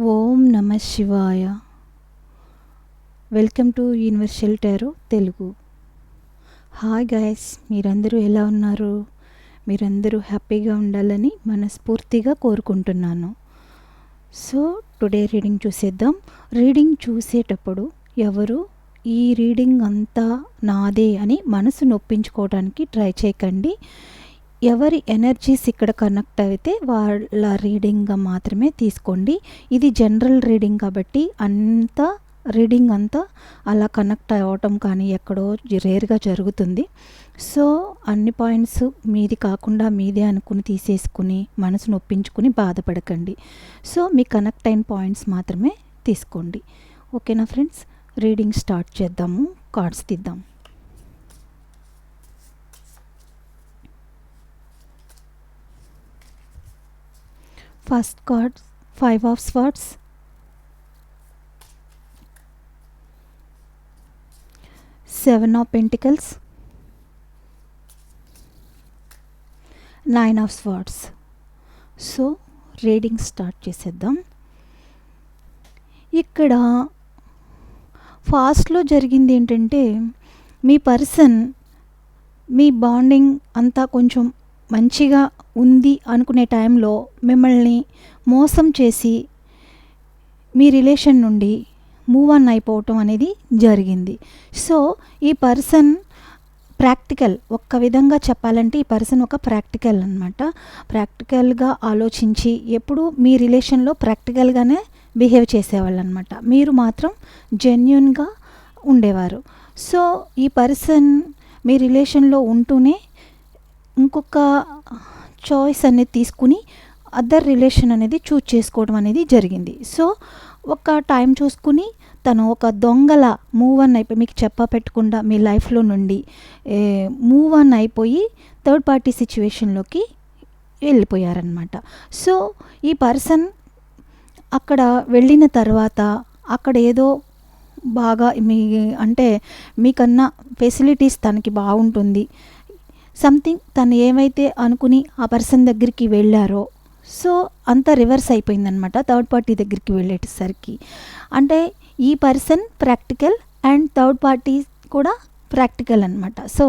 ఓం నమ శివాయ. Welcome to universal tarot Telugu. Hi guys మీరందరూ ఎలా ఉన్నారు? మీరందరూ హ్యాపీగా ఉండాలని మనస్ఫూర్తిగా కోరుకుంటున్నాను. సో టుడే రీడింగ్ చూసేద్దాం. రీడింగ్ చూసేటప్పుడు ఎవరు ఈ రీడింగ్ అంతా నాదే అని మనసు నొప్పించుకోవడానికి ట్రై చేయకండి. ఎవరి ఎనర్జీస్ ఇక్కడ కనెక్ట్ అయితే వాళ్ళ రీడింగ్గా మాత్రమే తీసుకోండి. ఇది జనరల్ రీడింగ్ కాబట్టి అంతా రీడింగ్ అంతా అలా కనెక్ట్ అవ్వటం కానీ ఎక్కడో రేర్గా జరుగుతుంది. సో అన్ని పాయింట్స్ మీది కాకుండా మీదే అనుకుని తీసేసుకుని మనసును ఒప్పించుకుని బాధపడకండి. సో మీ కనెక్ట్ అయిన పాయింట్స్ మాత్రమే తీసుకోండి. ఓకేనా ఫ్రెండ్స్? రీడింగ్ స్టార్ట్ చేద్దాము. Cards తీద్దాము first card five of swords. Seven of pentacles. Nine of swords. So reading start చేసేద్దాం. ఇక్కడ ఫాస్ట్లో జరిగింది ఏంటంటే మీ పర్సన్ మీ బాండింగ్ అంతా కొంచెం మంచిగా ఉంది అనుకునే టైంలో మిమ్మల్ని మోసం చేసి మీ రిలేషన్ నుండి మూవ్ ఆన్ అయిపోవటం అనేది జరిగింది. సో ఈ పర్సన్ ప్రాక్టికల్ ఒక్క విధంగా చెప్పాలంటే ఈ పర్సన్ ఒక ప్రాక్టికల్ అనమాట ప్రాక్టికల్గా ఆలోచించి ఎప్పుడు మీ రిలేషన్లో ప్రాక్టికల్గానే బిహేవ్ చేసేవాళ్ళు అనమాట మీరు మాత్రం జెన్యున్గా ఉండేవారు. సో ఈ పర్సన్ మీ రిలేషన్లో ఉంటూనే ఇంకొక చాయిస్ అనేది తీసుకుని అదర్ రిలేషన్ అనేది చూజ్ చేసుకోవడం అనేది జరిగింది. సో ఒక టైం చూసుకుని తను ఒక దొంగల మూవ్ అన్ అయిపోయి మీకు చెప్ప పెట్టకుండా మీ లైఫ్లో నుండి మూవ్ అన్ అయిపోయి థర్డ్ పార్టీ సిచ్యువేషన్లోకి వెళ్ళిపోయారనమాట సో ఈ పర్సన్ అక్కడ వెళ్ళిన తర్వాత అక్కడ ఏదో బాగా మీ అంటే మీకన్నా ఫెసిలిటీస్ తనకి బాగుంటుంది సంథింగ్ తను ఏమైతే అనుకుని ఆ పర్సన్ దగ్గరికి వెళ్ళారో సో అంతా రివర్స్ అయిపోయిందనమాట థర్డ్ పార్టీ దగ్గరికి వెళ్ళేసరికి అంటే ఈ person practical and third party కూడా ప్రాక్టికల్ అనమాట సో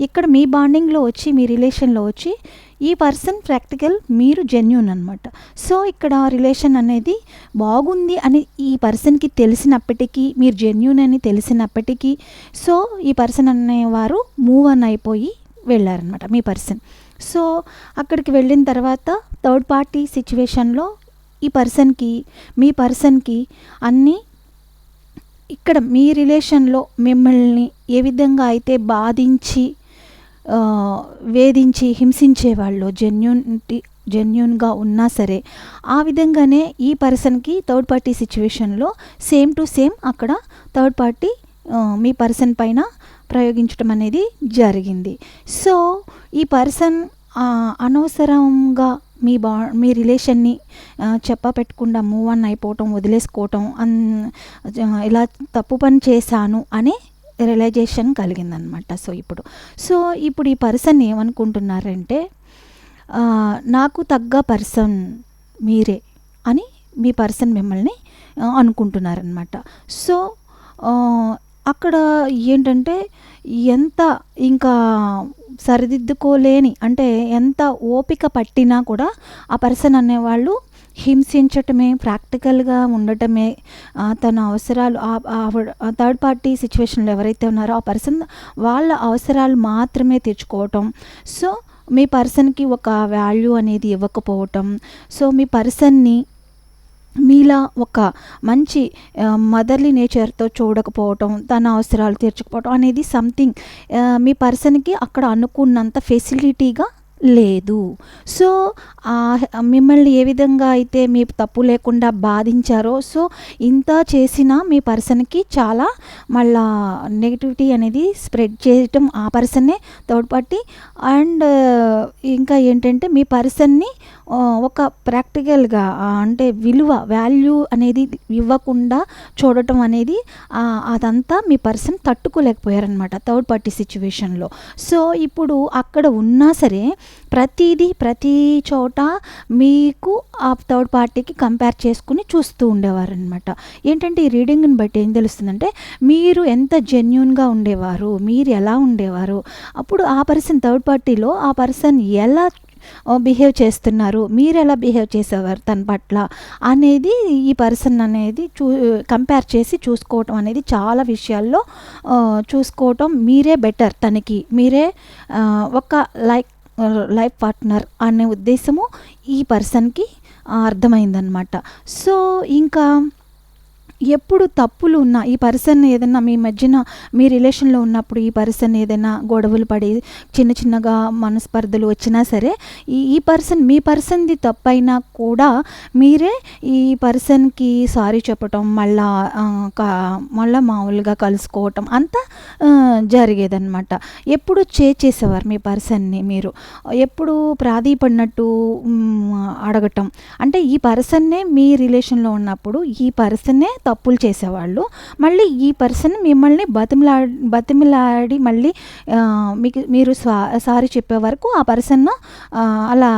ఇక్కడ మీ బాండింగ్లో వచ్చి మీ రిలేషన్లో వచ్చి ఈ పర్సన్ ప్రాక్టికల్ మీరు జెన్యున్ అనమాట సో ఇక్కడ రిలేషన్ అనేది బాగుంది అని ఈ పర్సన్కి తెలిసినప్పటికీ మీరు జెన్యున్ అని తెలిసినప్పటికీ సో ఈ పర్సన్ అనేవారు మూవ్ అన్ అయిపోయి వెళ్ళారనమాట మీ పర్సన్. సో అక్కడికి వెళ్ళిన తర్వాత థర్డ్ పార్టీ సిచ్యువేషన్లో ఈ పర్సన్కి మీ పర్సన్కి అన్నీ ఇక్కడ మీ రిలేషన్లో మిమ్మల్ని ఏ విధంగా అయితే బాధించి వేధించి హింసించేవాళ్ళు జెన్యున్టీ జెన్యున్గా ఉన్నా సరే ఆ విధంగానే ఈ పర్సన్కి థర్డ్ పార్టీ సిచ్యువేషన్లో సేమ్ టు సేమ్ అక్కడ థర్డ్ పార్టీ మీ పర్సన్ పైన ప్రయోగించడం అనేది జరిగింది. సో ఈ పర్సన్ అనవసరంగా మీ బా మీ రిలేషన్ని చెప్ప పెట్టకుండా మూవ్ అన్ అయిపోవటం వదిలేసుకోవటం అన్ ఇలా తప్పు పని చేశాను అనే రియలైజేషన్ కలిగిందనమాట. సో ఇప్పుడు సో ఇప్పుడు ఈ పర్సన్ ఏమనుకుంటున్నారంటే నాకు తగ్గ పర్సన్ మీరే అని మీ పర్సన్ మిమ్మల్ని అనుకుంటున్నారనమాట. సో అక్కడ ఏంటంటే ఎంత ఇంకా సరిదిద్దుకోలేని అంటే ఎంత ఓపిక పట్టినా కూడా ఆ పర్సన్ అనేవాళ్ళు హింసించటమే ప్రాక్టికల్గా ఉండటమే తన అవసరాలు థర్డ్ పార్టీ సిచ్యువేషన్లో ఎవరైతే ఉన్నారో ఆ పర్సన్ వాళ్ళ అవసరాలు మాత్రమే తెచ్చుకోవటం సో మీ పర్సన్కి ఒక వాల్యూ అనేది ఇవ్వకపోవటం. సో మీ పర్సన్ని మీలా ఒక మంచి మదర్లీ నేచర్తో చూడకపోవటం తన అవసరాలు తీర్చకపోవటం అనేది సంథింగ్ మీ పర్సన్కి అక్కడ అనుకున్నంత ఫెసిలిటీగా లేదు. సో మిమ్మల్ని ఏ విధంగా అయితే మీ తప్పు లేకుండా బాధించారో సో ఇంత చేసినా మీ పర్సన్కి చాలా మళ్ళా నెగిటివిటీ అనేది స్ప్రెడ్ చేయటం ఆ పర్సన్నే థర్డ్ పార్టీ అండ్ ఇంకా ఏంటంటే మీ పర్సన్ని ఒక ప్రాక్టికల్గా అంటే విలువ వాల్యూ అనేది ఇవ్వకుండా చూడటం అనేది అదంతా మీ పర్సన్ తట్టుకోలేకపోయారనమాట థర్డ్ పార్టీ సిచ్యువేషన్లో. సో ఇప్పుడు అక్కడ ఉన్నా సరే ప్రతిదీ ప్రతి చోట మీకు ఆ థర్డ్ పార్టీకి కంపేర్ చేసుకుని చూస్తూ ఉండేవారనమాట. ఏంటంటే ఈ రీడింగ్ని బట్టి ఏం తెలుస్తుందంటే మీరు ఎంత జెన్యున్గా ఉండేవారు మీరు ఎలా ఉండేవారు అప్పుడు ఆ పర్సన్ థర్డ్ పార్టీలో ఆ పర్సన్ ఎలా బిహేవ్ చేస్తున్నారు. మీరు ఎలా బిహేవ్ చేసేవారు తన పట్ల? అనేది ఈ పర్సన్ అనేది చూ కంపేర్ చేసి చూసుకోవటం అనేది చాలా విషయాల్లో చూసుకోవటం మీరే బెటర్ తనకి. మీరే ఒక లైక్ లైఫ్ పార్ట్నర్ అనే ఉద్దేశము ఈ పర్సన్కి అర్థమైందనమాట సో ఇంకా ఎప్పుడు తప్పులు ఉన్నా ఈ పర్సన్ ఏదైనా మీ మధ్యన మీ రిలేషన్లో ఉన్నప్పుడు ఈ పర్సన్ ఏదైనా గొడవలు పడి చిన్న చిన్నగా మనస్పర్ధలు వచ్చినా సరే ఈ ఈ పర్సన్ మీ పర్సన్ది తప్పైనా కూడా మీరే ఈ పర్సన్కి సారీ చెప్పటం మళ్ళా మళ్ళీ మళ్ళా మామూలుగా కలుసుకోవటం అంతా జరిగేదన్నమాట. ఎప్పుడు చే చేసేవారు మీ పర్సన్ని మీరు? ఎప్పుడు ప్రాధీపడినట్టు అడగటం? అంటే ఈ పర్సన్నే మీ రిలేషన్లో ఉన్నప్పుడు ఈ పర్సన్నే తప్పులు చేసేవాళ్ళు. మళ్ళీ ఈ పర్సన్ మిమ్మల్ని బతిమిలా బతిమిలాడి మళ్ళీ మీకు మీరు స్వా సారీ చెప్పే వరకు ఆ పర్సన్ అలా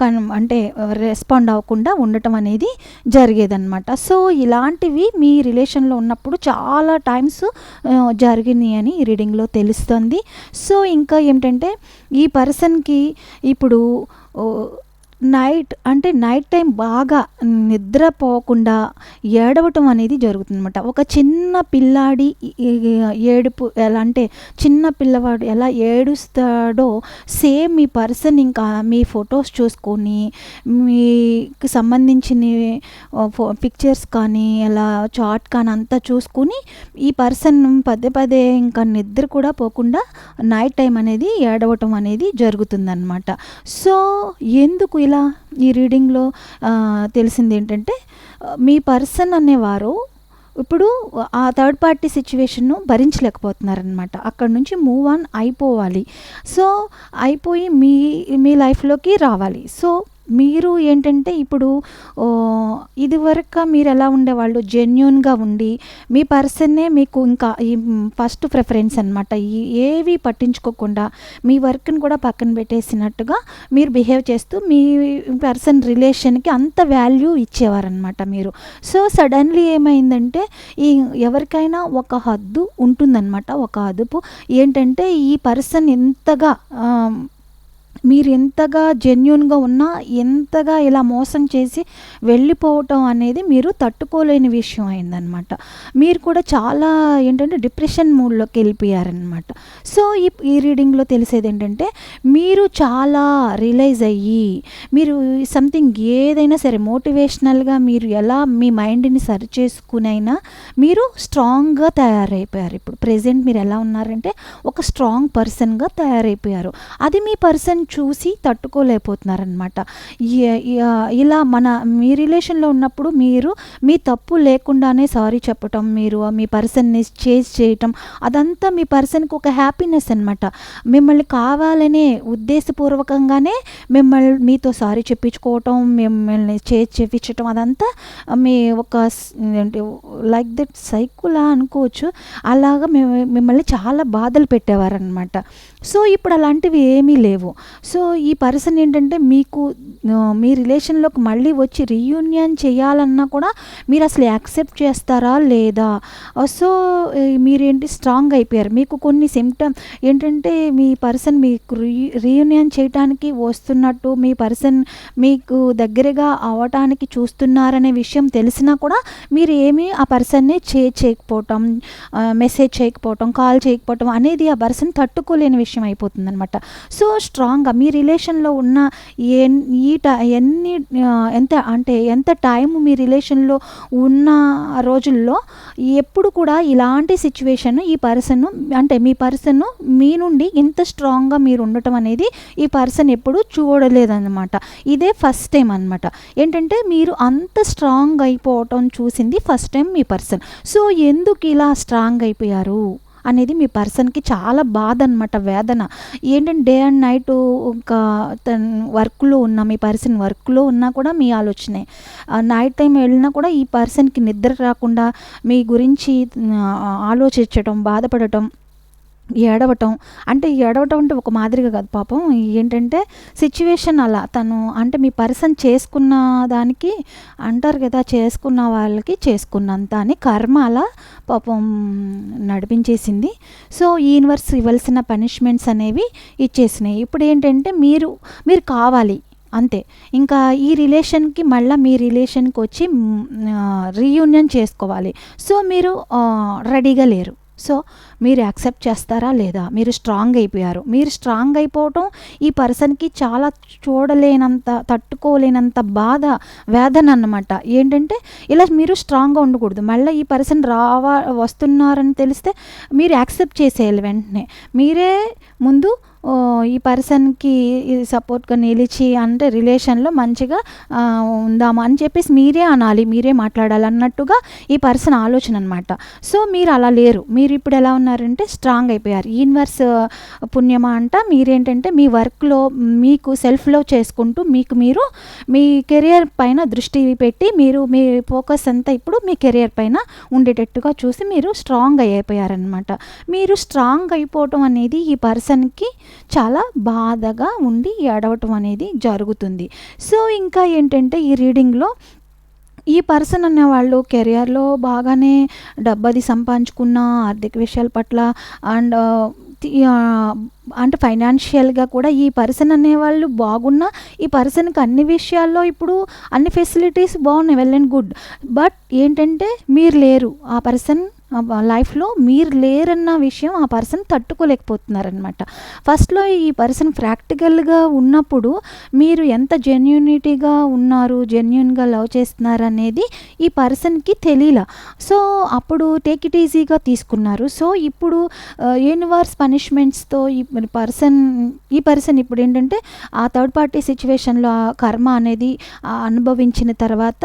కన్ అంటే రెస్పాండ్ అవ్వకుండా ఉండటం అనేది జరిగేదన్నమాట. సో ఇలాంటివి మీ రిలేషన్లో ఉన్నప్పుడు చాలా టైమ్స్ జరిగినాయి అని రీడింగ్లో తెలుస్తుంది. సో ఇంకా ఏమిటంటే ఈ పర్సన్కి ఇప్పుడు నైట్ అంటే నైట్ టైం బాగా నిద్రపోకుండా ఏడవటం అనేది జరుగుతుందన్నమాట. ఒక చిన్న పిల్లాడి ఏడుపు ఎలా అంటే చిన్న పిల్లవాడు ఎలా ఏడుస్తాడో సేమ్ మీ పర్సన్ ఇంకా మీ ఫొటోస్ చూసుకొని మీకు సంబంధించిన పిక్చర్స్ కానీ అలా చాట్ కానీ అంతా చూసుకొని ఈ పర్సన్ పదే పదే ఇంకా నిద్ర కూడా పోకుండా నైట్ టైం అనేది ఏడవటం అనేది జరుగుతుందన్నమాట. సో ఎందుకు ఇలా ఈ రీడింగ్లో తెలిసింది ఏంటంటే మీ పర్సన్ అనేవారు ఇప్పుడు ఆ థర్డ్ పార్టీ సిచ్యువేషన్ను భరించలేకపోతున్నారనమాట అక్కడ నుంచి మూవ్ ఆన్ అయిపోవాలి. సో అయిపోయి మీ మీ లైఫ్లోకి రావాలి. సో మీరు ఏంటంటే ఇప్పుడు ఇదివరకు మీరు ఎలా ఉండేవాళ్ళు? జెన్యున్గా ఉండి మీ పర్సన్నే మీకు ఇంకా ఈ ఫస్ట్ ప్రిఫరెన్స్ అనమాట ఈ ఏవి పట్టించుకోకుండా మీ వర్క్ని కూడా పక్కన పెట్టేసినట్టుగా మీరు బిహేవ్ చేస్తూ మీ పర్సన్ రిలేషన్కి అంత వాల్యూ ఇచ్చేవారనమాట మీరు. సో సడన్లీ ఏమైందంటే ఈ ఎవరికైనా ఒక హద్దు ఉంటుందన్నమాట ఒక అదుపు. ఏంటంటే ఈ పర్సన్ ఎంతగా మీరు ఎంతగా జెన్యున్గా ఉన్నా ఎంతగా ఇలా మోసం చేసి వెళ్ళిపోవటం అనేది మీరు తట్టుకోలేని విషయం అయిందనమాట మీరు కూడా చాలా ఏంటంటే డిప్రెషన్ మూడ్లోకి వెళ్ళిపోయారనమాట సో ఈ ఈ రీడింగ్లో తెలిసేది ఏంటంటే మీరు చాలా రిలైజ్ అయ్యి మీరు సంథింగ్ ఏదైనా సరే మోటివేషనల్గా మీరు ఎలా మీ మైండ్ని సరి చేసుకునైనా మీరు స్ట్రాంగ్గా తయారైపోయారు. ఇప్పుడు ప్రజెంట్ మీరు ఎలా ఉన్నారంటే ఒక స్ట్రాంగ్ పర్సన్గా తయారైపోయారు. అది మీ పర్సన్ చూసి తట్టుకోలేకపోతున్నారనమాట ఇలా మన మీ రిలేషన్లో ఉన్నప్పుడు మీరు మీ తప్పు లేకుండానే సారీ చెప్పటం మీరు మీ పర్సన్ని చేజ్ చేయటం అదంతా మీ పర్సన్కి ఒక హ్యాపీనెస్ అనమాట మిమ్మల్ని కావాలనే ఉద్దేశపూర్వకంగానే మిమ్మల్ని మీతో సారీ చెప్పించుకోవటం మిమ్మల్ని చేజ్ చేయించటం అదంతా మీ ఒక లైక్ దట్ సైకులా అనుకోవచ్చు. అలాగా మేము మిమ్మల్ని చాలా బాధలు పెట్టేవారనమాట సో ఇప్పుడు అలాంటివి ఏమీ లేవు. సో ఈ పర్సన్ ఏంటంటే మీకు మీ రిలేషన్లోకి మళ్ళీ వచ్చి రీయూనియన్ చేయాలన్నా కూడా మీరు అసలు యాక్సెప్ట్ చేస్తారా లేదా? సో మీరు మీరేంటి స్ట్రాంగ్ అయిపోయారు. మీకు కొన్ని సిమ్టమ్ ఏంటంటే మీ పర్సన్ మీకు రీ రీయూనియన్ చేయటానికి వస్తున్నట్టు మీ పర్సన్ మీకు దగ్గరగా అవటానికి చూస్తున్నారనే విషయం తెలిసినా కూడా మీరు ఏమీ ఆ పర్సన్ని చే చేయకపోవటం మెసేజ్ చేయకపోవటం కాల్ చేయకపోవటం అనేది ఆ పర్సన్ తట్టుకోలేని విషయం అయిపోతుంది అనమాట సో స్ట్రాంగ్గా మీ రిలేషన్లో ఉన్న ఎన్ ఈ ఎన్ని ఎంత అంటే ఎంత టైం మీ రిలేషన్లో ఉన్న రోజుల్లో ఎప్పుడు కూడా ఇలాంటి సిచ్యువేషన్ ఈ పర్సన్ అంటే మీ పర్సన్ మీ నుండి ఇంత స్ట్రాంగ్గా మీరు ఉండటం అనేది ఈ పర్సన్ ఎప్పుడు చూడలేదన్నమాట. ఇదే ఫస్ట్ టైం అనమాట ఏంటంటే మీరు అంత స్ట్రాంగ్ అయిపోవటం చూసింది ఫస్ట్ టైం మీ పర్సన్. సో ఎందుకు ఇలా స్ట్రాంగ్ అయిపోయారు? అనేది మీ పర్సన్కి చాలా బాధ అనమాట వేదన. ఏంటంటే డే అండ్ నైట్ ఒక వర్క్లో ఉన్న మీ పర్సన్ వర్క్లో ఉన్నా కూడా మీ ఆలోచనే. నైట్ టైం వెళ్ళినా కూడా ఈ పర్సన్కి నిద్ర రాకుండా మీ గురించి ఆలోచించటం బాధపడటం ఏడవటం అంటే ఏడవటం అంటే ఒక మాదిరిగా కాదు పాపం. ఏంటంటే సిచ్యువేషన్ అలా తను అంటే మీ పర్సన్ చేసుకున్న దానికి అంటారు కదా చేసుకున్న వాళ్ళకి చేసుకున్నంత అని కర్మ అలా పాపం నడిపించేసింది. సో యూనివర్స్ ఇవ్వాల్సిన పనిష్మెంట్స్ అనేవి ఇచ్చేసినాయి. ఇప్పుడు ఏంటంటే మీరు మీరు కావాలి అంతే. ఇంకా ఈ రిలేషన్కి మళ్ళీ మీ రిలేషన్కి వచ్చి రీయూనియన్ చేసుకోవాలి. సో మీరు రెడీగా లేరు. సో మీరు యాక్సెప్ట్ చేస్తారా లేదా? మీరు స్ట్రాంగ్ అయిపోయారు. మీరు స్ట్రాంగ్ అయిపోవటం ఈ పర్సన్కి చాలా చూడలేనంత తట్టుకోలేనంత బాధ వేదన అన్నమాట. ఏంటంటే ఇలా మీరు స్ట్రాంగ్గా ఉండకూడదు. మళ్ళీ ఈ పర్సన్ రావా వస్తున్నారని తెలిస్తే మీరు యాక్సెప్ట్ చేసేయాలి వెంటనే. మీరే ముందు ఈ పర్సన్కి సపోర్ట్గా నిలిచి అంటే రిలేషన్లో మంచిగా ఉందామా అని చెప్పేసి మీరే అనాలి. మీరే మాట్లాడాలి అన్నట్టుగా ఈ పర్సన్ ఆలోచన అనమాట సో మీరు అలా లేరు. మీరు ఇప్పుడు ఎలా ఉన్నారంటే స్ట్రాంగ్ అయిపోయారు. యూనివర్స్ పుణ్యమా అంట మీరేంటంటే మీ వర్క్లో మీకు సెల్ఫ్లో చేసుకుంటూ మీకు మీరు మీ కెరియర్ పైన దృష్టి పెట్టి మీరు మీ ఫోకస్ అంతా ఇప్పుడు మీ కెరియర్ పైన ఉండేటట్టుగా చూసి మీరు స్ట్రాంగ్ అయిపోయారనమాట మీరు స్ట్రాంగ్ అయిపోవటం అనేది ఈ పర్సన్కి చాలా బాధగా ఉండి ఏడవటం అనేది జరుగుతుంది. సో ఇంకా ఏంటంటే ఈ రీడింగ్లో ఈ పర్సన్ అనేవాళ్ళు కెరియర్లో బాగానే డబ్బది సంపాదించుకున్న ఆర్థిక విషయాల పట్ల అండ్ అంటే ఫైనాన్షియల్గా కూడా ఈ పర్సన్ అనేవాళ్ళు బాగున్నా ఈ పర్సన్కి అన్ని విషయాల్లో ఇప్పుడు అన్ని ఫెసిలిటీస్ బాగున్నాయి వెల్ అండ్ గుడ్. బట్ ఏంటంటే మీరు లేరు. ఆ పర్సన్ లైఫ్లో మీరు లేరన్న విషయం ఆ పర్సన్ తట్టుకోలేకపోతున్నారనమాట ఫస్ట్లో ఈ పర్సన్ ప్రాక్టికల్గా ఉన్నప్పుడు మీరు ఎంత జెన్యూనిటీగా ఉన్నారు జెన్యున్గా లవ్ చేస్తున్నారు అనేది ఈ పర్సన్కి తెలియలా సో అప్పుడు టేక్ ఇట్ ఈజీగా తీసుకున్నారు. సో ఇప్పుడు యూనివర్స్ పనిష్మెంట్స్తో ఈ పర్సన్ ఈ పర్సన్ ఇప్పుడు ఏంటంటే ఆ థర్డ్ పార్టీ సిచ్యువేషన్లో ఆ కర్మ అనేది అనుభవించిన తర్వాత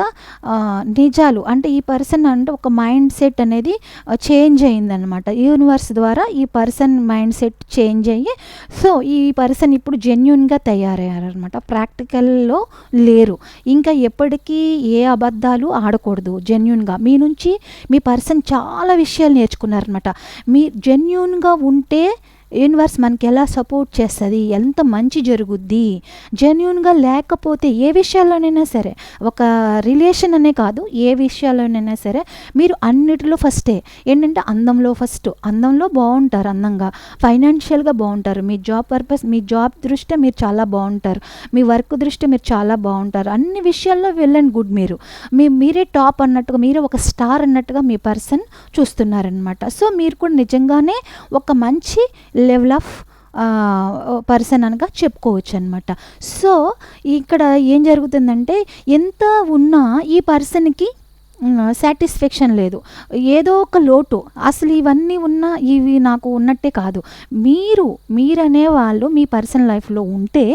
నిజాలు అంటే ఈ పర్సన్ అంటే ఒక మైండ్ సెట్ అనేది చేంజ్ అయిందనమాట యూనివర్స్ ద్వారా ఈ పర్సన్ మైండ్ సెట్ చేంజ్ అయ్యి సో ఈ పర్సన్ ఇప్పుడు జెన్యున్గా తయారయ్యారనమాట ప్రాక్టికల్లో లేరు. ఇంకా ఎప్పటికీ ఏ అబద్ధాలు ఆడకూడదు జెన్యున్గా మీ నుంచి మీ పర్సన్ చాలా విషయాలు నేర్చుకున్నారనమాట మీ జెన్యున్గా ఉంటే యూనివర్స్ మనకి ఎలా సపోర్ట్ చేస్తుంది? ఎంత మంచి జరుగుద్ది? జెన్యున్గా లేకపోతే ఏ విషయాల్లోనైనా సరే ఒక రిలేషన్ అనే కాదు ఏ విషయాల్లోనైనా సరే మీరు అన్నిటిలో ఫస్టే. ఏంటంటే అందంలో ఫస్ట్. అందంలో బాగుంటారు అందంగా. ఫైనాన్షియల్గా బాగుంటారు మీ జాబ్ పర్పస్ మీ జాబ్ దృష్ట్యా మీరు చాలా బాగుంటారు మీ వర్క్ దృష్ట్యా మీరు చాలా బాగుంటారు అన్ని విషయాల్లో వెళ్ళండి గుడ్ మీరు. మీ మీరే టాప్ అన్నట్టుగా మీరే ఒక స్టార్ అన్నట్టుగా మీ పర్సన్ చూస్తున్నారనమాట సో మీరు కూడా నిజంగానే ఒక మంచి లెవెల్ ఆఫ్ పర్సన్ అనగా చెప్పుకోవచ్చు అనమాట సో ఇక్కడ ఏం జరుగుతుందంటే ఎంత ఉన్నా ఈ పర్సన్కి సాటిస్ఫాక్షన్ లేదు. ఏదో ఒక లోటు. అసలు ఇవన్నీ ఉన్న ఇవి నాకు ఉన్నట్టే కాదు. మీరు మీరనే వాళ్ళు మీ పర్సన్ లైఫ్లో ఉంటే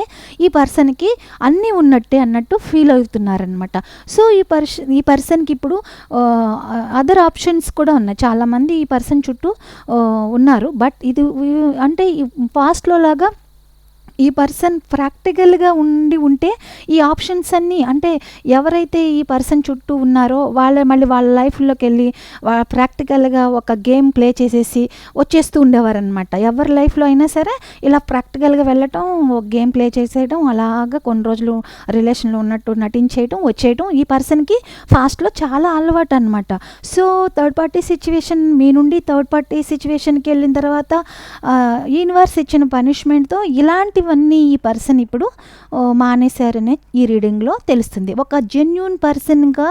ఈ పర్సన్కి అన్నీ ఉన్నట్టే అన్నట్టు ఫీల్ అవుతున్నారనమాట సో ఈ పర్స ఈ పర్సన్కి ఇప్పుడు అదర్ ఆప్షన్స్ కూడా ఉన్నాయి. చాలామంది ఈ పర్సన్ చుట్టూ ఉన్నారు. బట్ ఇది అంటే పాస్ట్లో లాగా ఈ పర్సన్ ప్రాక్టికల్గా ఉండి ఉంటే ఈ ఆప్షన్స్ అన్నీ అంటే ఎవరైతే ఈ పర్సన్ చుట్టూ ఉన్నారో వాళ్ళ మళ్ళీ వాళ్ళ లైఫ్లోకి వెళ్ళి ప్రాక్టికల్గా ఒక గేమ్ ప్లే చేసేసి వచ్చేస్తూ ఉండేవారనమాట ఎవరి లైఫ్లో అయినా సరే ఇలా ప్రాక్టికల్గా వెళ్ళటం ఒక గేమ్ ప్లే చేసేయడం అలాగా కొన్ని రోజులు రిలేషన్లో ఉన్నట్టు నటించేయటం వచ్చేయటం ఈ పర్సన్కి ఫాస్ట్లో చాలా అలవాటు అనమాట సో థర్డ్ పార్టీ సిచ్యువేషన్ మీ నుండి థర్డ్ పార్టీ సిచ్యువేషన్కి వెళ్ళిన తర్వాత యూనివర్స్ ఇచ్చిన పనిష్మెంట్తో ఇవన్నీ ఈ పర్సన్ ఇప్పుడు మానేశారనే ఈ రీడింగ్లో తెలుస్తుంది. ఒక జెన్యున్ పర్సన్గా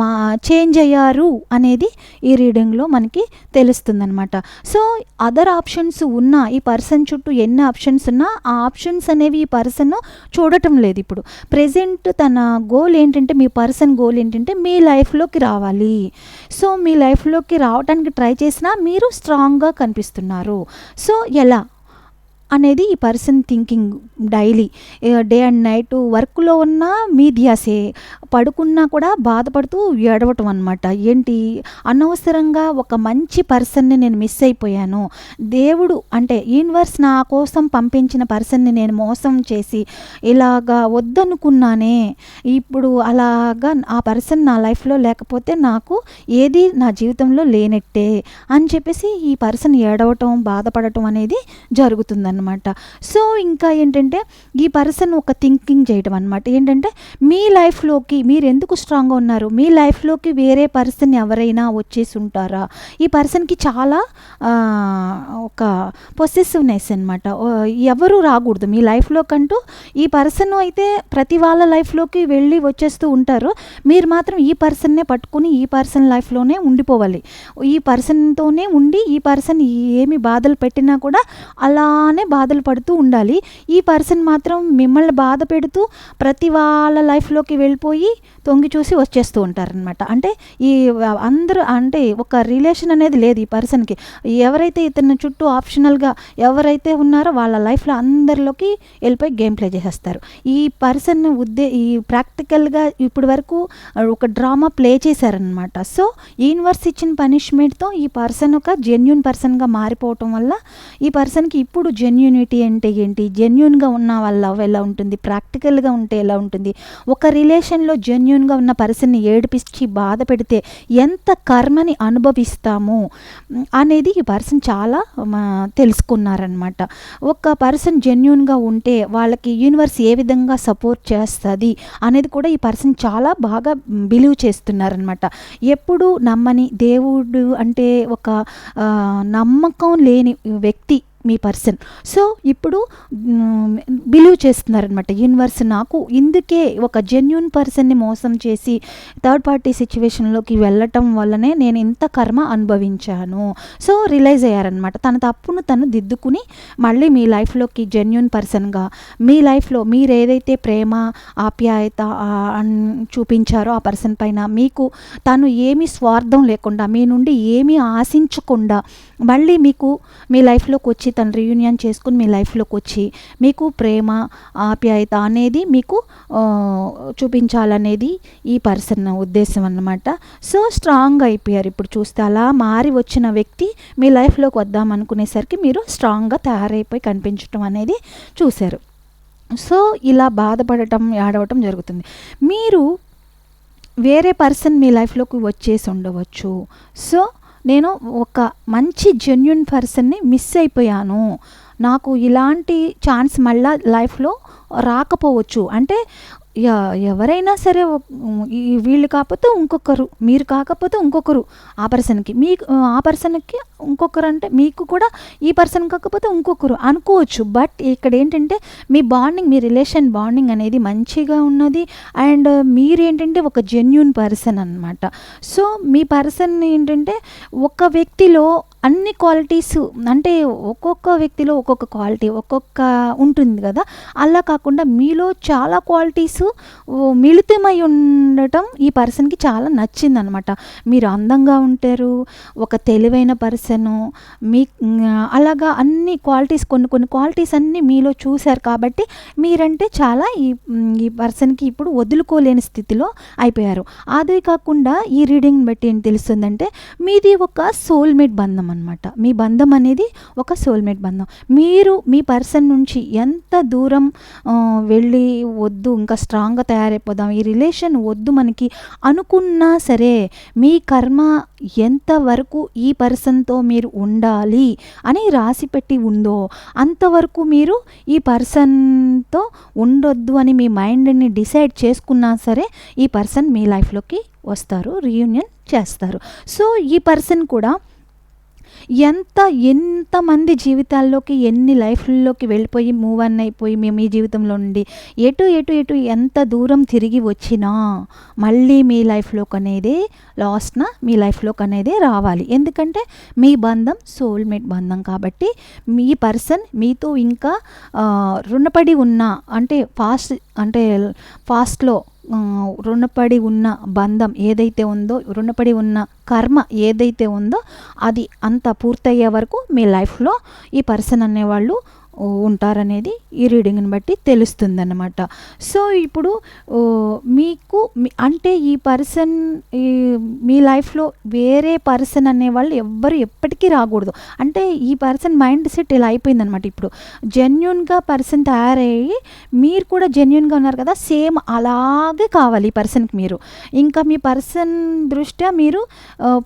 మా చేంజ్ అయ్యారు అనేది ఈ రీడింగ్లో మనకి తెలుస్తుంది అనమాట సో అదర్ ఆప్షన్స్ ఉన్నా ఈ పర్సన్ చుట్టూ ఎన్ని ఆప్షన్స్ ఉన్నా ఆ ఆప్షన్స్ అనేవి ఈ పర్సన్ చూడటం లేదు ఇప్పుడు. ప్రెజెంట్ తన గోల్ ఏంటంటే మీ పర్సన్ గోల్ ఏంటంటే మీ లైఫ్లోకి రావాలి. సో మీ లైఫ్లోకి రావడానికి ట్రై చేసినా మీరు స్ట్రాంగ్గా కనిపిస్తున్నారు. సో ఎలా? అనేది ఈ person thinking daily. Day and night వర్క్లో ఉన్న మీ ధ్యాసే పడుకున్నా కూడా బాధపడుతూ ఏడవటం అనమాట ఏంటి? అనవసరంగా ఒక మంచి పర్సన్ని నేను మిస్ అయిపోయాను. దేవుడు అంటే యూనివర్స్ నా కోసం పంపించిన పర్సన్ని నేను మోసం చేసి ఇలాగా వద్దనుకున్నానే. ఇప్పుడు అలాగా ఆ పర్సన్ నా లైఫ్లో లేకపోతే నాకు ఏది నా జీవితంలో లేనట్టే అని చెప్పేసి ఈ పర్సన్ ఏడవటం బాధపడటం అనేది జరుగుతుందన్నమాట. సో ఇంకా ఏంటంటే ఈ పర్సన్ ఒక థింకింగ్ చేయటం అనమాట ఏంటంటే మీ లైఫ్లోకి మీరు ఎందుకు స్ట్రాంగ్గా ఉన్నారు? మీ లైఫ్లోకి వేరే పర్సన్ ఎవరైనా వచ్చేసి ఉంటారా? ఈ పర్సన్కి చాలా ఒక పొసెసివ్నెస్ అనమాట ఎవరు రాకూడదు. మీ లైఫ్లో కంటూ ఈ పర్సన్ అయితే ప్రతి వాళ్ళ లైఫ్లోకి వెళ్ళి వచ్చేస్తూ ఉంటారు. మీరు మాత్రం ఈ పర్సన్నే పట్టుకుని ఈ పర్సన్ లైఫ్లోనే ఉండిపోవాలి. ఈ పర్సన్తోనే ఉండి ఈ పర్సన్ ఏమి బాధలు పెట్టినా కూడా అలానే బాధలు పడుతూ ఉండాలి. ఈ పర్సన్ మాత్రం మిమ్మల్ని బాధ పెడుతూ ప్రతి వాళ్ళ లైఫ్లోకి వెళ్ళిపోయి తొంగి చూసి వచ్చేస్తూ ఉంటారనమాట అంటే ఈ అందరూ అంటే ఒక రిలేషన్ అనేది లేదు ఈ పర్సన్కి. ఎవరైతే ఇతని చుట్టూ ఆప్షనల్గా ఎవరైతే ఉన్నారో వాళ్ళ లైఫ్లో అందరిలోకి వెళ్ళిపోయి గేమ్ ప్లే చేసేస్తారు. ఈ పర్సన్ ఉద్దే ఈ ప్రాక్టికల్గా ఇప్పటి వరకు ఒక డ్రామా ప్లే చేశారనమాట సో యూనివర్స్ ఇచ్చిన పనిష్మెంట్తో ఈ పర్సన్ ఒక జెన్యున్ పర్సన్గా మారిపోవటం వల్ల ఈ పర్సన్కి ఇప్పుడు జెన్యున్ జెన్యునిటీ అంటే ఏంటి? జెన్యున్గా ఉన్న వాళ్ళ లవ్ ఎలా ఉంటుంది? ప్రాక్టికల్గా ఉంటే ఎలా ఉంటుంది? ఒక రిలేషన్లో జెన్యున్గా ఉన్న పర్సన్ని ఏడిపించి బాధ పెడితే ఎంత కర్మని అనుభవిస్తాము? అనేది ఈ పర్సన్ చాలా తెలుసుకున్నారనమాట ఒక పర్సన్ జెన్యున్గా ఉంటే వాళ్ళకి యూనివర్స్ ఏ విధంగా సపోర్ట్ చేస్తుంది అనేది కూడా ఈ పర్సన్ చాలా బాగా బిలీవ్ చేస్తున్నారనమాట ఎప్పుడు నమ్మని దేవుడు అంటే ఒక నమ్మకం లేని వ్యక్తి మీ పర్సన్. సో ఇప్పుడు బిలీవ్ చేస్తున్నారనమాట. యూనివర్స్ నాకు ఇందుకే ఒక జెన్యున్ పర్సన్ని మోసం చేసి థర్డ్ పార్టీ సిచ్యువేషన్లోకి వెళ్ళటం వల్లనే నేను ఇంత కర్మ అనుభవించాను. సో రిలైజ్ అయ్యారనమాట. తన తప్పును తను దిద్దుకుని మళ్ళీ మీ లైఫ్లోకి జెన్యున్ పర్సన్గా మీ లైఫ్లో మీరు ఏదైతే ప్రేమ ఆప్యాయత అన్- చూపించారో ఆ పర్సన్ పైన మీకు తను ఏమీ స్వార్థం లేకుండా మీ నుండి ఏమీ ఆశించకుండా మళ్ళీ మీకు మీ లైఫ్లోకి వచ్చి తను రీయూనియన్ చేసుకుని మీ లైఫ్లోకి వచ్చి మీకు ప్రేమ ఆప్యాయత అనేది మీకు చూపించాలనేది ఈ పర్సన్ ఉద్దేశం అన్నమాట. సో స్ట్రాంగ్ అయిపోయారు. ఇప్పుడు చూస్తే అలా మారి వచ్చిన వ్యక్తి మీ లైఫ్లోకి వద్దాం అనుకునేసరికి మీరు స్ట్రాంగ్గా తయారైపోయి కనిపించడం అనేది చూశారు. సో ఇలా బాధపడటం ఏడవటం జరుగుతుంది. మీరు వేరే పర్సన్ మీ లైఫ్లోకి వచ్చేసి ఉండవచ్చు. సో నేను ఒక మంచి జెన్యున్ పర్సన్ని మిస్ అయిపోయాను. నాకు ఇలాంటి ఛాన్స్ మళ్ళా లైఫ్లో రాకపోవచ్చు. అంటే ఎవరైనా సరే వీళ్ళు కాకపోతే ఇంకొకరు మీరు కాకపోతే ఇంకొకరు ఆ పర్సన్కి. మీకు ఆ పర్సన్కి ఇంకొకరు అంటే మీకు కూడా ఈ పర్సన్ కాకపోతే ఇంకొకరు అనుకోవచ్చు. బట్ ఇక్కడ ఏంటంటే మీ బాండింగ్ మీ రిలేషన్ బాండింగ్ అనేది మంచిగా ఉన్నది. అండ్ మీరు ఏంటంటే ఒక జెన్యున్ పర్సన్ అన్నమాట. సో మీ పర్సన్ ఏంటంటే ఒక వ్యక్తిలో అన్ని క్వాలిటీస్ అంటే ఒక్కొక్క వ్యక్తిలో ఒక్కొక్క క్వాలిటీ ఒక్కొక్క ఉంటుంది కదా. అలా కాకుండా మీలో చాలా క్వాలిటీస్ మిళితమై ఉండటం ఈ పర్సన్కి చాలా నచ్చింది అనమాట మీరు అందంగా ఉంటారు ఒక తెలివైన పర్సను మీ అలాగా అన్ని క్వాలిటీస్ కొన్ని కొన్ని క్వాలిటీస్ అన్నీ మీలో చూశారు కాబట్టి మీరంటే చాలా ఈ ఈ పర్సన్కి ఇప్పుడు వదులుకోలేని స్థితిలో అయిపోయారు. అదే కాకుండా ఈ రీడింగ్ బట్టి ఏం తెలుస్తుందంటే మీది ఒక సోల్మేట్ బంధం అనమాట మీ బంధం అనేది ఒక సోల్మేట్ బంధం. మీరు మీ పర్సన్ నుంచి ఎంత దూరం వెళ్ళి వద్దు ఇంకా స్ట్రాంగ్గా తయారైపోదాం. ఈ రిలేషన్ వద్దు మనకి. అనుకున్నా సరే మీ కర్మ ఎంతవరకు ఈ పర్సన్తో మీరు ఉండాలి అని రాసి పెట్టి ఉందో అంతవరకు మీరు ఈ పర్సన్తో ఉండొద్దు అని మీ మైండ్ని డిసైడ్ చేసుకున్నా సరే ఈ పర్సన్ మీ లైఫ్లోకి వస్తారు రీయూనియన్ చేస్తారు. సో ఈ పర్సన్ కూడా ఎంత ఎంతమంది జీవితాల్లోకి ఎన్ని లైఫ్లలోకి వెళ్ళిపోయి మూవ్ అన్ అయిపోయి మేము ఈ జీవితంలో నుండి ఎటు ఎటు ఎటు ఎంత దూరం తిరిగి వచ్చినా మళ్ళీ మీ లైఫ్లోకి అనేది లాస్ట్న మీ లైఫ్లోకి అనేది రావాలి. ఎందుకంటే మీ బంధం సోల్మేట్ బంధం కాబట్టి మీ పర్సన్ మీతో ఇంకా రుణపడి ఉన్న అంటే ఫాస్ట్ అంటే ఫాస్ట్లో రుణపడి ఉన్న బంధం ఏదైతే ఉందో రుణపడి ఉన్న కర్మ ఏదైతే ఉందో అది అంత పూర్తయ్యే వరకు మీ లైఫ్లో ఈ పర్సన్ అనేవాళ్ళు ఉంటారనేది ఈ రీడింగ్ని బట్టి తెలుస్తుందన్నమాట. సో ఇప్పుడు మీకు అంటే ఈ పర్సన్ ఈ మీ లైఫ్లో వేరే పర్సన్ అనేవాళ్ళు ఎవ్వరు ఎప్పటికీ రాకూడదు. అంటే ఈ పర్సన్ మైండ్ సెట్ ఇలా అయిపోయిందనమాట ఇప్పుడు. జెన్యున్గా పర్సన్ తయారయ్యి మీరు కూడా జెన్యున్గా ఉన్నారు కదా సేమ్ అలాగే కావాలి ఈ పర్సన్కి మీరు. ఇంకా మీ పర్సన్ దృష్ట్యా మీరు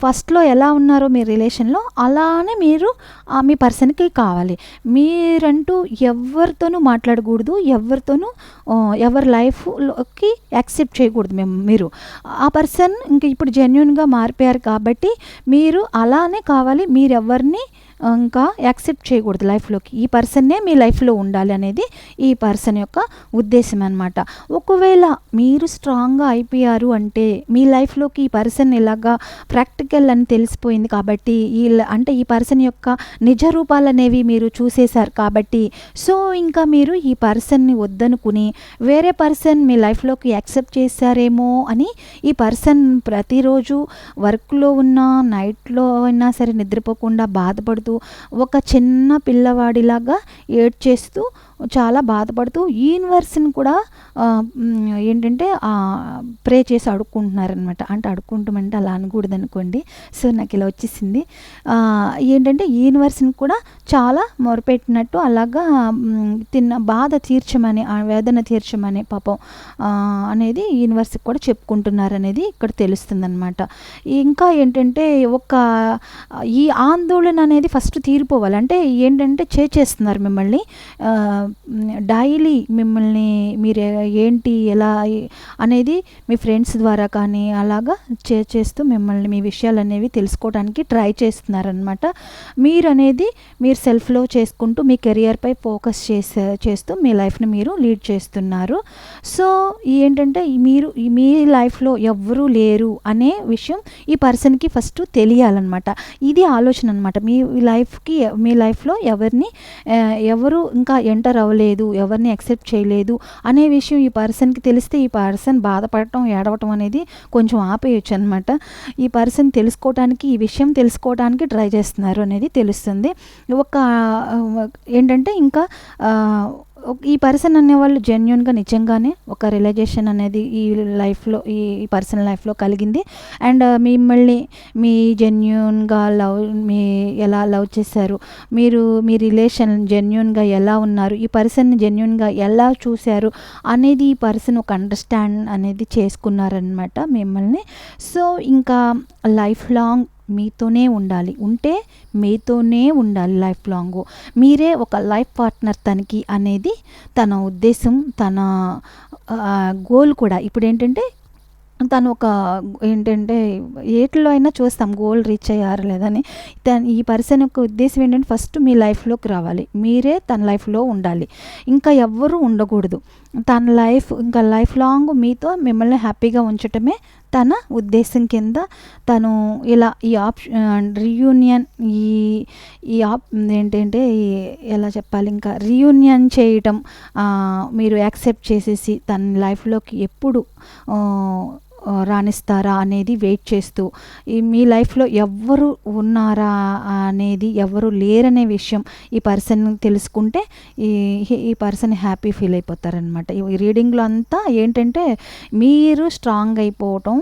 ఫస్ట్లో ఎలా ఉన్నారో మీ రిలేషన్లో అలానే మీరు ఆ, మీ పర్సన్కి కావాలి. మీరు అంటూ ఎవరితోనూ మాట్లాడకూడదు ఎవరితోనూ ఎవరి లైఫ్లోకి యాక్సెప్ట్ చేయకూడదు మేము మీరు. ఆ పర్సన్ ఇంక ఇప్పుడు జెన్యున్గా మారిపోయారు కాబట్టి మీరు అలానే కావాలి మీరు ఎవరిని ఇంకా యాక్సెప్ట్ చేయకూడదు లైఫ్లోకి. ఈ పర్సన్నే మీ లైఫ్లో ఉండాలి అనేది ఈ పర్సన్ యొక్క ఉద్దేశం అనమాట ఒకవేళ మీరు స్ట్రాంగ్గా అయిపోయారు అంటే మీ లైఫ్లోకి ఈ పర్సన్ ఇలాగా ప్రాక్టికల్ అని తెలిసిపోయింది కాబట్టి ఈ అంటే ఈ పర్సన్ యొక్క నిజ రూపాలు అనేవి మీరు చూసేశారు కాబట్టి సో ఇంకా మీరు ఈ పర్సన్ని వద్దనుకుని వేరే పర్సన్ మీ లైఫ్లోకి యాక్సెప్ట్ చేశారేమో అని ఈ పర్సన్ ప్రతిరోజు వర్క్లో ఉన్నా నైట్లో అయినా సరే నిద్రపోకుండా బాధపడుతూ ఒక చిన్న పిల్లవాడిలాగా ఏడ్చేస్తూ చాలా బాధపడుతూ యూనివర్స్ని కూడా ఏంటంటే ప్రే చేసి అడుక్కుంటున్నారనమాట అంటే అడుక్కుంటామంటే అలా అనకూడదు అనుకోండి సో నాకు ఇలా వచ్చేసింది. ఏంటంటే యూనివర్స్ని కూడా చాలా మొరపెట్టినట్టు అలాగా తిన్న బాధ తీర్చమని వేదన తీర్చమని పాపం అనేది యూనివర్స్కి కూడా చెప్పుకుంటున్నారు అనేది ఇక్కడ తెలుస్తుందన్నమాట. ఇంకా ఏంటంటే ఒక ఈ ఆందోళన అనేది ఫస్ట్ తీరిపోవాలి. అంటే ఏంటంటే చేసేస్తున్నారు మిమ్మల్ని. డైలీ మిమ్మల్ని మీరు ఏంటి ఎలా అనేది మీ ఫ్రెండ్స్ ద్వారా కానీ అలాగా చే చేస్తూ మిమ్మల్ని మీ విషయాలు అనేవి తెలుసుకోవడానికి ట్రై చేస్తున్నారనమాట మీరు అనేది మీరు సెల్ఫ్లో చేసుకుంటూ మీ కెరియర్పై ఫోకస్ చేసే చేస్తూ మీ లైఫ్ని మీరు లీడ్ చేస్తున్నారు. సో ఏంటంటే మీరు మీ లైఫ్లో ఎవ్వరూ లేరు అనే విషయం ఈ పర్సన్కి ఫస్ట్ తెలియాలన్నమాట. ఇది ఆలోచన అనమాట మీ లైఫ్కి మీ లైఫ్లో ఎవరిని ఎవరు ఇంకా ఎంటర్ అవ్వలేదు ఎవరిని యాక్సెప్ట్ చేయలేదు అనే విషయం ఈ పర్సన్కి తెలిస్తే ఈ పర్సన్ బాధపడటం ఏడవటం అనేది కొంచెం ఆపేయచ్చు అనమాట ఈ పర్సన్ తెలుసుకోవడానికి ఈ విషయం తెలుసుకోవడానికి ట్రై చేస్తున్నారు అనేది తెలుస్తుంది. ఒక ఏంటంటే ఇంకా ఈ పర్సన్ అనేవాళ్ళు జెన్యున్గా నిజంగానే ఒక రిలైజేషన్ అనేది ఈ లైఫ్లో ఈ పర్సన్ లైఫ్లో కలిగింది. అండ్ uh, మిమ్మల్ని మీ జెన్యున్గా లవ్ మీ ఎలా లవ్ చేశారు? మీరు మీ రిలేషన్ జెన్యున్గా ఎలా ఉన్నారు? ఈ పర్సన్ని జెన్యున్గా ఎలా చూశారు? అనేది ఈ పర్సన్ ఒక అండర్స్టాండ్ అనేది చేసుకున్నారనమాట మిమ్మల్ని. సో ఇంకా లైఫ్ లాంగ్ మీతోనే ఉండాలి. ఉంటే మీతోనే ఉండాలి లైఫ్ లాంగ్. మీరే ఒక లైఫ్ పార్ట్నర్ తనకి అనేది తన ఉద్దేశం తన గోల్ కూడా. ఇప్పుడు ఏంటంటే తను ఒక ఏంటంటే ఏట్లో అయినా చూస్తాం గోల్ రీచ్ అయ్యారు లేదని తను ఈ పర్సన్ యొక్క ఉద్దేశం ఏంటంటే ఫస్ట్ మీ లైఫ్లోకి రావాలి. మీరే తన లైఫ్లో ఉండాలి. ఇంకా ఎవ్వరూ ఉండకూడదు. తన లైఫ్ ఇంకా లైఫ్ లాంగ్ మీతో మిమ్మల్ని హ్యాపీగా ఉంచటమే తన ఉద్దేశం కింద తను ఇలా ఈ ఆప్షన్ రియూనియన్ ఈ ఈ ఆప్ ఏంటంటే ఎలా చెప్పాలి ఇంకా రియూనియన్ చేయటం మీరు యాక్సెప్ట్ చేసేసి తన లైఫ్లోకి ఎప్పుడు రాణిస్తారా అనేది వెయిట్ చేస్తూ ఈ మీ లైఫ్లో ఎవ్వరు ఉన్నారా అనేది ఎవరు లేరనే విషయం ఈ పర్సన్ తెలుసుకుంటే ఈ ఈ పర్సన్ హ్యాపీ ఫీల్ అయిపోతారనమాట. ఈ రీడింగ్లో అంతా ఏంటంటే మీరు స్ట్రాంగ్ అయిపోవటం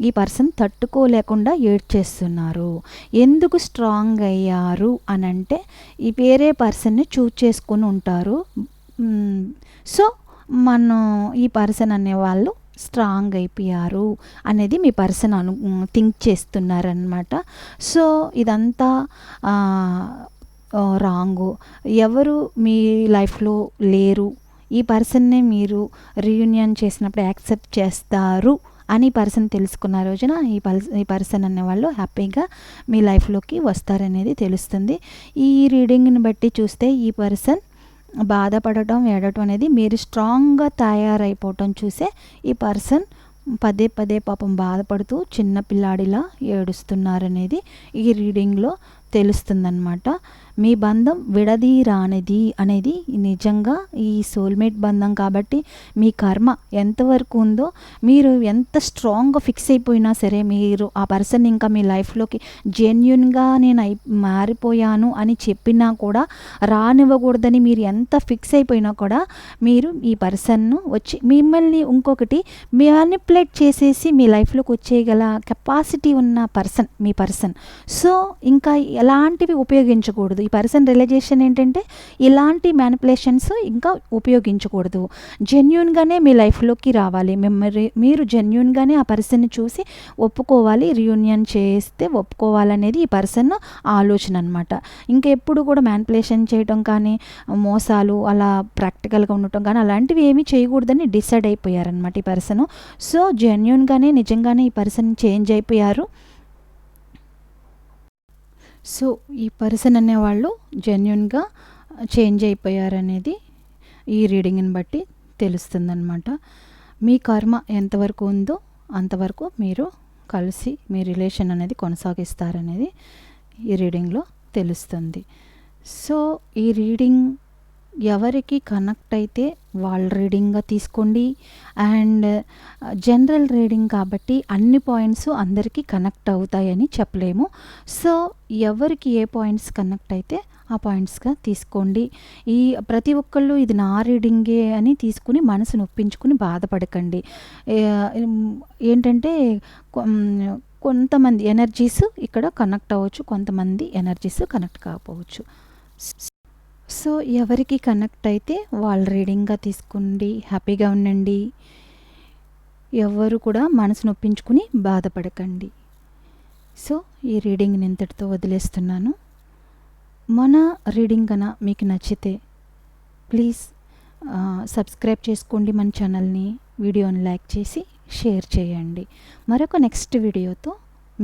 ఈ పర్సన్ తట్టుకోలేకుండా ఏడ్చేస్తున్నారు ఎందుకు స్ట్రాంగ్ అయ్యారు అని అంటే ఈ వేరే పర్సన్ని చూజ్ చేసుకొని ఉంటారు. సో మనం ఈ పర్సన్ అనేవాళ్ళు స్ట్రాంగ్ అయిపోయారు అనేది మీ పర్సన్ అను థింక్ చేస్తున్నారనమాట సో ఇదంతా రాంగు ఎవరు మీ లైఫ్లో లేరు ఈ పర్సన్నే మీరు రీయూనియన్ చేసినప్పుడు యాక్సెప్ట్ చేస్తారు అని పర్సన్ తెలుసుకున్న రోజున ఈ పర్సన్ ఈ పర్సన్ అనేవాళ్ళు హ్యాపీగా మీ లైఫ్లోకి వస్తారనేది తెలుస్తుంది. ఈ రీడింగ్ని బట్టి చూస్తే ఈ పర్సన్ బాధపడటం ఏడటం అనేది మీరు స్ట్రాంగ్గా తయారైపోవటం చూసే ఈ పర్సన్ పదే పదే పాపం బాధపడుతూ చిన్న పిల్లాడిలా ఏడుస్తున్నారనేది ఈ రీడింగ్లో తెలుస్తుందన్నమాట. మీ బంధం విడదీరానిది అనేది నిజంగా ఈ సోల్మేట్ బంధం కాబట్టి మీ కర్మ ఎంతవరకు ఉందో మీరు ఎంత స్ట్రాంగ్గా ఫిక్స్ అయిపోయినా సరే మీరు ఆ పర్సన్ ఇంకా మీ లైఫ్లోకి జెన్యున్గా నేను అయి మారిపోయాను అని చెప్పినా కూడా రానివ్వకూడదని మీరు ఎంత ఫిక్స్ అయిపోయినా కూడా మీరు ఈ పర్సన్ను వచ్చి మిమ్మల్ని ఇంకొకటి మ్యానిపులేట్ చేసేసి మీ లైఫ్లోకి వచ్చేయగల కెపాసిటీ ఉన్న పర్సన్ మీ పర్సన్ సో ఇంకా ఎలాంటివి ఉపయోగించకూడదు? పర్సన్ రిలైజేషన్ ఏంటంటే ఇలాంటి మ్యానిపులేషన్స్ ఇంకా ఉపయోగించకూడదు. జెన్యున్గానే మీ లైఫ్లోకి రావాలి. మెమరీ మీరు జెన్యున్గానే ఆ పర్సన్ని చూసి ఒప్పుకోవాలి. రియూనియన్ చేస్తే ఒప్పుకోవాలనేది ఈ పర్సన్ ఆలోచన అనమాట ఇంకా ఎప్పుడు కూడా మ్యానిపులేషన్ చేయడం కానీ మోసాలు అలా ప్రాక్టికల్గా ఉండటం కానీ అలాంటివి ఏమీ చేయకూడదని డిసైడ్ అయిపోయారనమాట ఈ పర్సన్. సో జెన్యున్గానే నిజంగానే ఈ పర్సన్ చేంజ్ అయిపోయారు. సో ఈ పర్సన్ అనేవాళ్ళు జెన్యున్గా చేంజ్ అయిపోయారనేది ఈ రీడింగ్ని బట్టి తెలుస్తుందనమాట మీ కర్మ ఎంతవరకు ఉందో అంతవరకు మీరు కలిసి మీ రిలేషన్ అనేది కొనసాగిస్తారనేది ఈ రీడింగ్లో తెలుస్తుంది. సో ఈ రీడింగ్ ఎవరికి కనెక్ట్ అయితే వాళ్ళ రీడింగ్గా తీసుకోండి. అండ్ జనరల్ రీడింగ్ కాబట్టి అన్ని పాయింట్స్ అందరికీ కనెక్ట్ అవుతాయని చెప్పలేము. సో ఎవరికి ఏ పాయింట్స్ కనెక్ట్ అయితే ఆ పాయింట్స్గా తీసుకోండి. ఈ ప్రతి ఒక్కళ్ళు ఇది నా రీడింగే అని తీసుకుని మనసు నొప్పించుకుని బాధపడకండి. ఏంటంటే కొంతమంది ఎనర్జీస్ ఇక్కడ కనెక్ట్ అవ్వచ్చు కొంతమంది ఎనర్జీస్ కనెక్ట్ కాకపోవచ్చు. సో ఎవరికి కనెక్ట్ అయితే వాళ్ళు రీడింగ్గా తీసుకోండి హ్యాపీగా ఉండండి. ఎవరు కూడా మనసు నొప్పించుకుని బాధపడకండి. సో ఈ రీడింగ్ని ఇంతటితో వదిలేస్తున్నాను. మన రీడింగ్ కన మీకు నచ్చితే ప్లీజ్ సబ్స్క్రైబ్ చేసుకోండి మన ఛానల్ని వీడియోని లైక్ చేసి షేర్ చేయండి. మరొక నెక్స్ట్ వీడియోతో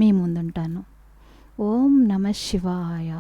మీ ముందుంటాను. ఓం నమ శివాయ.